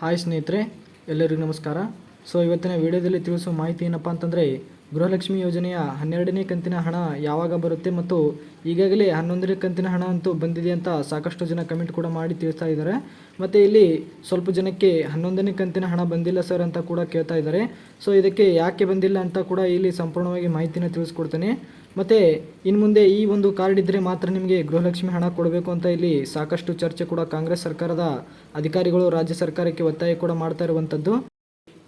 Hi ಸ್ನೇಹಿತರೆ, ಎಲ್ಲರಿಗೂ ನಮಸ್ಕಾರ. ಸೊ, ಇವತ್ತಿನ ವಿಡಿಯೋದಲ್ಲಿ ತಿಳಿಸುವ ಮಾಹಿತಿ ಏನಪ್ಪ ಅಂತಂದರೆ, ಗೃಹಲಕ್ಷ್ಮಿ ಯೋಜನೆಯ ಹನ್ನೆರಡನೇ ಕಂತಿನ ಹಣ ಯಾವಾಗ ಬರುತ್ತೆ ಮತ್ತು ಈಗಾಗಲೇ ಹನ್ನೊಂದನೇ ಕಂತಿನ ಹಣ ಅಂತೂ ಬಂದಿದೆ ಅಂತ ಸಾಕಷ್ಟು ಜನ ಕಮೆಂಟ್ ಕೂಡ ಮಾಡಿ ತಿಳಿಸ್ತಾ ಇದ್ದಾರೆ. ಮತ್ತು ಇಲ್ಲಿ ಸ್ವಲ್ಪ ಜನಕ್ಕೆ ಹನ್ನೊಂದನೇ ಕಂತಿನ ಹಣ ಬಂದಿಲ್ಲ ಸರ್ ಅಂತ ಕೂಡ ಕೇಳ್ತಾ ಇದ್ದಾರೆ. ಸೊ, ಇದಕ್ಕೆ ಯಾಕೆ ಬಂದಿಲ್ಲ ಅಂತ ಕೂಡ ಇಲ್ಲಿ ಸಂಪೂರ್ಣವಾಗಿ ಮಾಹಿತಿನ ತಿಳಿಸ್ಕೊಡ್ತೇನೆ. ಮತ್ತು ಇನ್ನು ಮುಂದೆ ಈ ಒಂದು ಕಾರ್ಡ್ ಇದ್ದರೆ ಮಾತ್ರ ನಿಮಗೆ ಗೃಹಲಕ್ಷ್ಮಿ ಹಣ ಕೊಡಬೇಕು ಅಂತ ಇಲ್ಲಿ ಸಾಕಷ್ಟು ಚರ್ಚೆ ಕೂಡ ಕಾಂಗ್ರೆಸ್ ಸರ್ಕಾರದ ಅಧಿಕಾರಿಗಳು ರಾಜ್ಯ ಸರ್ಕಾರಕ್ಕೆ ಒತ್ತಾಯ ಕೂಡ ಮಾಡ್ತಾ ಇರುವಂಥದ್ದು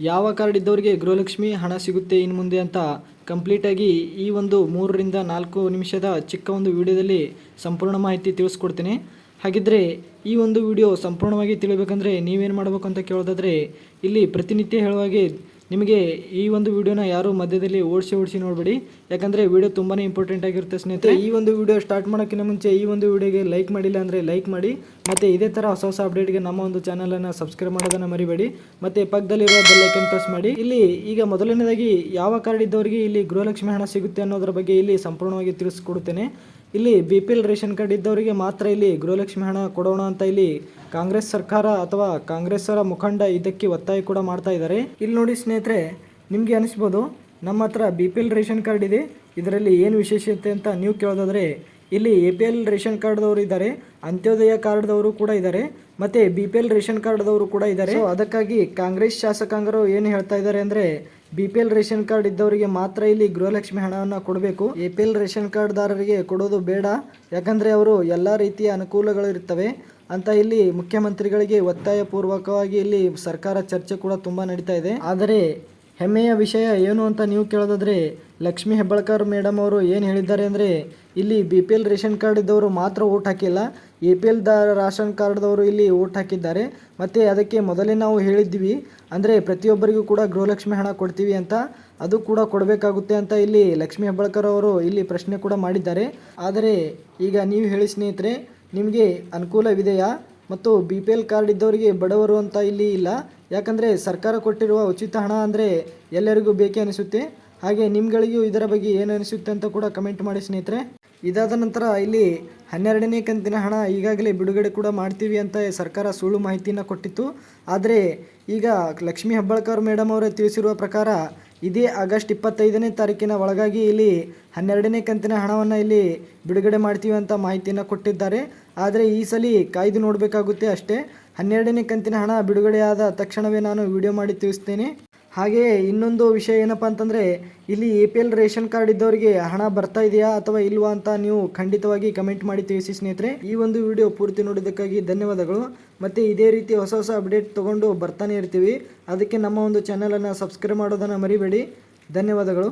ಯಾವ ಕಾರ್ಡ್ ಇದ್ದವರಿಗೆ ಗೃಹಲಕ್ಷ್ಮಿ ಹಣ ಸಿಗುತ್ತೆ ಇನ್ನು ಮುಂದೆ ಅಂತ ಕಂಪ್ಲೀಟಾಗಿ ಈ ಒಂದು ಮೂರರಿಂದ ನಾಲ್ಕು ನಿಮಿಷದ ಚಿಕ್ಕ ಒಂದು ವಿಡಿಯೋದಲ್ಲಿ ಸಂಪೂರ್ಣ ಮಾಹಿತಿ ತಿಳಿಸ್ಕೊಡ್ತೀನಿ. ಹಾಗಿದ್ದರೆ ಈ ಒಂದು ವಿಡಿಯೋ ಸಂಪೂರ್ಣವಾಗಿ ತಿಳಿಬೇಕಂದ್ರೆ ನೀವೇನು ಮಾಡಬೇಕು ಅಂತ ಕೇಳೋದಾದರೆ ಇಲ್ಲಿ ಪ್ರತಿನಿತ್ಯ ಹೇಳುವಾಗೆ ನಿಮಗೆ ಈ ಒಂದು ವಿಡಿಯೋನ ಯಾರು ಮಧ್ಯದಲ್ಲಿ ಓಡಿಸಿ ಓಡಿಸಿ ನೋಡಬೇಡಿ. ಯಾಕಂದರೆ ವಿಡಿಯೋ ತುಂಬಾ ಇಂಪಾರ್ಟೆಂಟ್ ಆಗಿರುತ್ತೆ ಸ್ನೇಹಿತರೆ. ಈ ಒಂದು ವಿಡಿಯೋ ಸ್ಟಾರ್ಟ್ ಮಾಡೋಕ್ಕಿಂತ ಮುಂಚೆ ಈ ಒಂದು ವಿಡಿಯೋಗೆ ಲೈಕ್ ಮಾಡಿಲ್ಲ ಅಂದರೆ ಲೈಕ್ ಮಾಡಿ. ಮತ್ತು ಇದೇ ಥರ ಹೊಸ ಹೊಸ ಅಪ್ಡೇಟ್ಗೆ ನಮ್ಮ ಒಂದು ಚಾನಲನ್ನು ಸಬ್ಸ್ಕ್ರೈಬ್ ಮಾಡೋದನ್ನು ಮರಿಬೇಡಿ. ಮತ್ತು ಪಕ್ಕದಲ್ಲಿರುವ ಬೆಲ್ಲೈಕನ್ ಪ್ರೆಸ್ ಮಾಡಿ. ಇಲ್ಲಿ ಈಗ ಮೊದಲನೇದಾಗಿ ಯಾವ ಕಾರ್ಡ್ ಇದ್ದವರಿಗೆ ಇಲ್ಲಿ ಗೃಹಲಕ್ಷ್ಮಿ ಹಣ ಸಿಗುತ್ತೆ ಅನ್ನೋದ್ರ ಬಗ್ಗೆ ಇಲ್ಲಿ ಸಂಪೂರ್ಣವಾಗಿ ತಿಳಿಸ್ಕೊಡುತ್ತೇನೆ. ಇಲ್ಲಿ B P L ration card ಇದ್ದವರಿಗೆ ಮಾತ್ರ ಇಲ್ಲಿ ಗೃಹಲಕ್ಷ್ಮಿ ಹಣ ಕೊಡೋಣ ಅಂತ ಇಲ್ಲಿ ಕಾಂಗ್ರೆಸ್ ಸರ್ಕಾರ ಅಥವಾ ಕಾಂಗ್ರೆಸ್ಸರ ಮುಖಂಡ ಇದಕ್ಕೆ ಒತ್ತಾಯ ಕೂಡ ಮಾಡ್ತಾ ಇದ್ದಾರೆ. ಇಲ್ಲಿ ನೋಡಿ ಸ್ನೇಹಿತರೆ, ನಿಮಗೆ ಅನಿಸ್ಬೋದು, ನಮ್ಮ ಹತ್ರ ಬಿ ರೇಷನ್ ಕಾರ್ಡ್ ಇದೆ, ಇದರಲ್ಲಿ ಏನು ವಿಶೇಷತೆ ಅಂತ ನೀವು ಕೇಳೋದಾದರೆ ಇಲ್ಲಿ ಎ ಪಿ ಎಲ್ ರೇಷನ್ ಕಾರ್ಡ್ದವರು ಇದ್ದಾರೆ, ಅಂತ್ಯೋದಯ ಕಾರ್ಡ್ದವರು ಕೂಡ ಇದ್ದಾರೆ, ಮತ್ತು ಬಿ ಪಿ ಎಲ್ ರೇಷನ್ ಕಾರ್ಡ್ದವರು ಕೂಡ ಇದ್ದಾರೆ. ಅದಕ್ಕಾಗಿ ಕಾಂಗ್ರೆಸ್ ಶಾಸಕಾಂಗರು ಏನು ಹೇಳ್ತಾ ಇದ್ದಾರೆ ಅಂದರೆ B P L ration card ಇದ್ದವರಿಗೆ ಮಾತ್ರ ಇಲ್ಲಿ ಗೃಹಲಕ್ಷ್ಮಿ ಹಣವನ್ನು ಕೊಡಬೇಕು. ಎ ಪಿ ಎಲ್ ರೇಷನ್ ಕಾರ್ಡ್ದಾರರಿಗೆ ಕೊಡೋದು ಬೇಡ. ಯಾಕಂದರೆ ಅವರು ಎಲ್ಲ ರೀತಿಯ ಅನುಕೂಲಗಳು ಇರ್ತವೆ ಅಂತ ಇಲ್ಲಿ ಮುಖ್ಯಮಂತ್ರಿಗಳಿಗೆ ಒತ್ತಾಯ ಪೂರ್ವಕವಾಗಿ ಇಲ್ಲಿ ಸರ್ಕಾರ ಚರ್ಚೆ ಕೂಡ ತುಂಬ ನಡೀತಾ ಇದೆ. ಆದರೆ ಹೆಮ್ಮೆಯ ವಿಷಯ ಏನು ಅಂತ ನೀವು ಕೇಳೋದಾದ್ರೆ ಲಕ್ಷ್ಮೀ ಹೆಬ್ಬಾಳ್ಕರ್ ಮೇಡಮ್ ಅವರು ಏನು ಹೇಳಿದ್ದಾರೆ ಅಂದರೆ, ಇಲ್ಲಿ B P L ration card ಇದ್ದವರು ಮಾತ್ರ ಓಟ್ ಹಾಕಿಲ್ಲ, ಎ ಪಿ ಎಲ್ ದ ರೇಷನ್ ಕಾರ್ಡ್ದವರು ಇಲ್ಲಿ ಓಟ್ ಹಾಕಿದ್ದಾರೆ. ಮತ್ತು ಅದಕ್ಕೆ ಮೊದಲೇ ನಾವು ಹೇಳಿದ್ವಿ ಅಂದರೆ ಪ್ರತಿಯೊಬ್ಬರಿಗೂ ಕೂಡ ಗೃಹಲಕ್ಷ್ಮಿ ಹಣ ಕೊಡ್ತೀವಿ ಅಂತ, ಅದು ಕೂಡ ಕೊಡಬೇಕಾಗುತ್ತೆ ಅಂತ ಇಲ್ಲಿ ಲಕ್ಷ್ಮೀ ಹೆಬ್ಬಾಳ್ಕರ್ ಅವರು ಇಲ್ಲಿ ಪ್ರಶ್ನೆ ಕೂಡ ಮಾಡಿದ್ದಾರೆ. ಆದರೆ ಈಗ ನೀವು ಹೇಳಿ ಸ್ನೇಹಿತರೆ, ನಿಮಗೆ ಅನುಕೂಲವಿದೆಯಾ? ಮತ್ತು ಬಿ ಪಿ ಎಲ್ ಕಾರ್ಡ್ ಇದ್ದವರಿಗೆ ಬಡವರು ಅಂತ ಇಲ್ಲಿ ಇಲ್ಲ. ಯಾಕಂದರೆ ಸರ್ಕಾರ ಕೊಟ್ಟಿರುವ ಉಚಿತ ಹಣ ಅಂದರೆ ಎಲ್ಲರಿಗೂ ಬೇಕೇ ಅನಿಸುತ್ತೆ. ಹಾಗೆ ನಿಮ್ಗಳಿಗೂ ಇದರ ಬಗ್ಗೆ ಏನು ಅನಿಸುತ್ತೆ ಅಂತ ಕೂಡ ಕಮೆಂಟ್ ಮಾಡಿ ಸ್ನೇಹಿತರೆ. ಇದಾದ ನಂತರ ಇಲ್ಲಿ ಹನ್ನೆರಡನೇ ಕಂತಿನ ಹಣ ಈಗಾಗಲೇ ಬಿಡುಗಡೆ ಕೂಡ ಮಾಡ್ತೀವಿ ಅಂತ ಸರ್ಕಾರ ಸುಳ್ಳು ಮಾಹಿತಿಯನ್ನು ಕೊಟ್ಟಿತ್ತು. ಆದರೆ ಈಗ ಲಕ್ಷ್ಮೀ ಹೆಬ್ಬಾಳ್ಕರ್ ಮೇಡಮ್ ಅವರೇ ತಿಳಿಸಿರುವ ಪ್ರಕಾರ ಇದೇ ಆಗಸ್ಟ್ ಇಪ್ಪತ್ತೈದನೇ ತಾರೀಕಿನ ಒಳಗಾಗಿ ಇಲ್ಲಿ ಹನ್ನೆರಡನೇ ಕಂತಿನ ಹಣವನ್ನು ಇಲ್ಲಿ ಬಿಡುಗಡೆ ಮಾಡ್ತೀವಿ ಅಂತ ಮಾಹಿತಿಯನ್ನು ಕೊಟ್ಟಿದ್ದಾರೆ. ಆದರೆ ಈ ಸಲ ಕಾಯ್ದು ನೋಡಬೇಕಾಗುತ್ತೆ ಅಷ್ಟೇ. ಹನ್ನೆರಡನೇ ಕಂತಿನ ಹಣ ಬಿಡುಗಡೆಯಾದ ತಕ್ಷಣವೇ ನಾನು ವಿಡಿಯೋ ಮಾಡಿ ತಿಳಿಸ್ತೇನೆ. ಹಾಗೆಯೇ ಇನ್ನೊಂದು ವಿಷಯ ಏನಪ್ಪ ಅಂತಂದರೆ, ಇಲ್ಲಿ A P L ration card ಇದ್ದವರಿಗೆ ಹಣ ಬರ್ತಾ ಇದೆಯಾ ಅಥವಾ ಇಲ್ವಾ ಅಂತ ನೀವು ಖಂಡಿತವಾಗಿ ಕಮೆಂಟ್ ಮಾಡಿ ತಿಳಿಸಿ ಸ್ನೇಹಿತರೆ. ಈ ಒಂದು ವಿಡಿಯೋ ಪೂರ್ತಿ ನೋಡಿದ್ದಕ್ಕಾಗಿ ಧನ್ಯವಾದಗಳು. ಮತ್ತು ಇದೇ ರೀತಿ ಹೊಸ ಹೊಸ ಅಪ್ಡೇಟ್ ತೊಗೊಂಡು ಬರ್ತಾನೆ ಇರ್ತೀವಿ. ಅದಕ್ಕೆ ನಮ್ಮ ಒಂದು ಚಾನಲನ್ನು ಸಬ್ಸ್ಕ್ರೈಬ್ ಮಾಡೋದನ್ನು ಮರಿಬೇಡಿ. ಧನ್ಯವಾದಗಳು.